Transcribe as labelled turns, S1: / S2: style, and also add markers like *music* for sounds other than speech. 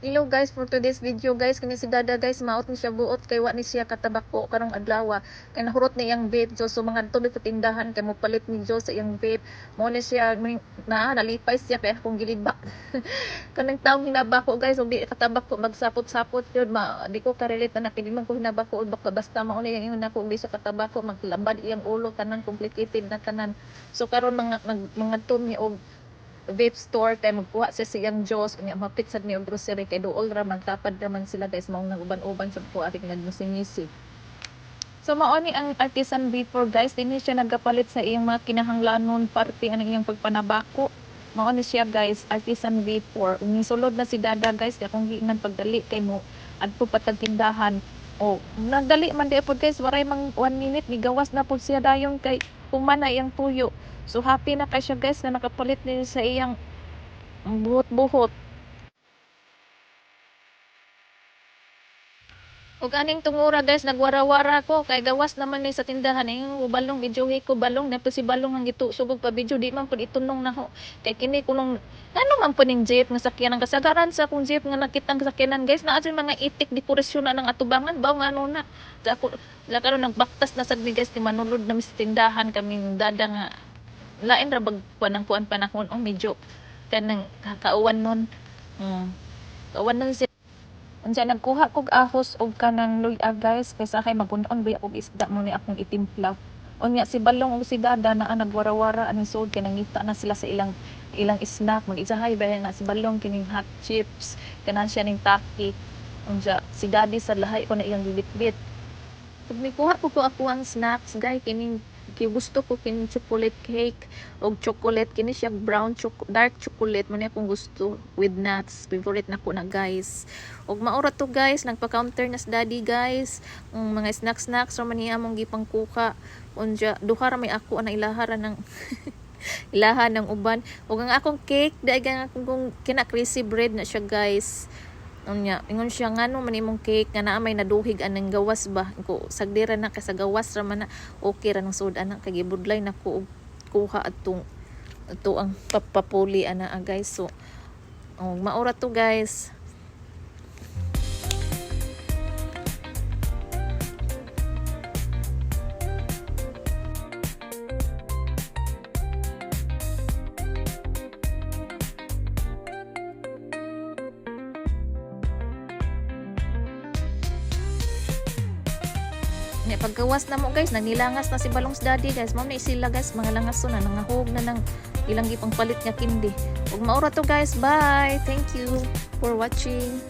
S1: Hello guys, for today's video guys, kini si Dada guys, maot ni siya buot kay wa ni siya katabako karong adlaw. Kay nahurot ni iyang vape, so so mga tuloy sa tindahan kay mo palit ni Jo sa iyang vape. Mo ni siya na nalipay siya kay akong gilibak. *laughs* Kanang taong hinabako guys, ug di katabako magsapot-sapot yun, ma di ko ka-relate na kini man ko hinabako ug baka basta mao ni yung nako di sa katabako maglambad iyang ulo tanan complicated na tanan. So karon mga mga, mga tumi og vape store kay magkuha siya siyang Diyos unya mapit sad ni grocery kay duol ra man tapad naman sila guys mao nang uban-uban sa ko ating nagmusingisi. So mao ni ang artisan vapor guys dinhi siya nagapalit sa iyang mga kinahanglanon parte ang iyang pagpanabako. Mao ni siya guys artisan vapor uni sulod na si dada guys kay akong giingan pagdali kay mo adto patag tindahan. O nagdali man di pod guys waray mang 1 minute gigawas na pod siya dayon kay humana iyang tuyo So happy na kay siya guys na nakapalit din sa iyang buhot-buhot. Ug aning tungura guys nagwara-wara ko. Kay gawas naman ni sa tindahan yung balong video ko balong. Na si balong ang gitu subog pa video di man pud itunong na ho. Kay kini kunong ano man po ning jeep nga sakyanan. Kasagaran sa akong jeep nga nakitang sakyanan guys. Naa sa mga itik dekorasyon na ng atubangan. Baw nga ano na. Sa ako la karon nagbaktas na sad ni guys ni manulod na sa tindahan. Kaming dada nga lain ra bag kuan kuan panahon oh medyo kanang kakauwan nun mm. kauwan nun siya Unsa nagkuha kog ahos og kanang luya guys kaysa kay magun-on ba og isda mo ni akong itimpla. Unya si Balong ug si Dada na nagwara-wara aning sud kay nangita na sila sa ilang ilang snack mag-isahay ba na si Balong kining hot chips kanan siya ning taki. Unsa si Daddy sa lahay ko na iyang bibit-bit. Pag nikuha ko ko ako ang snacks guys kining kay gusto ko kining chocolate cake. Og chocolate kini siya brown choco dark chocolate. Man akong gusto with nuts. Favorite na ko na guys. Og maura to guys. Nagpa-counter na sa daddy guys. Ang mga snack snacks. Ra man among gipang kuka unja duha ra may ako ana ilahara ng *laughs* ilahan ng uban. Ug ang akong cake dai akong kina crazy bread na siya guys unya ingon siya ngano man imong cake nga naa may naduhig anang gawas ba? Ko sagdira na kay sa gawas ra man okay ra nang sud ana kay gibudlay na ko kuha atong ato ang papapuli ana ah, guys. So oh, maura to guys Nya paggawas na mo guys, nanilangas na si Balong's daddy guys. Mao na sila guys, mga langas na nangahog na ng ilang gipang palit nga kindi. Ug maura to guys. Bye. Thank you for watching.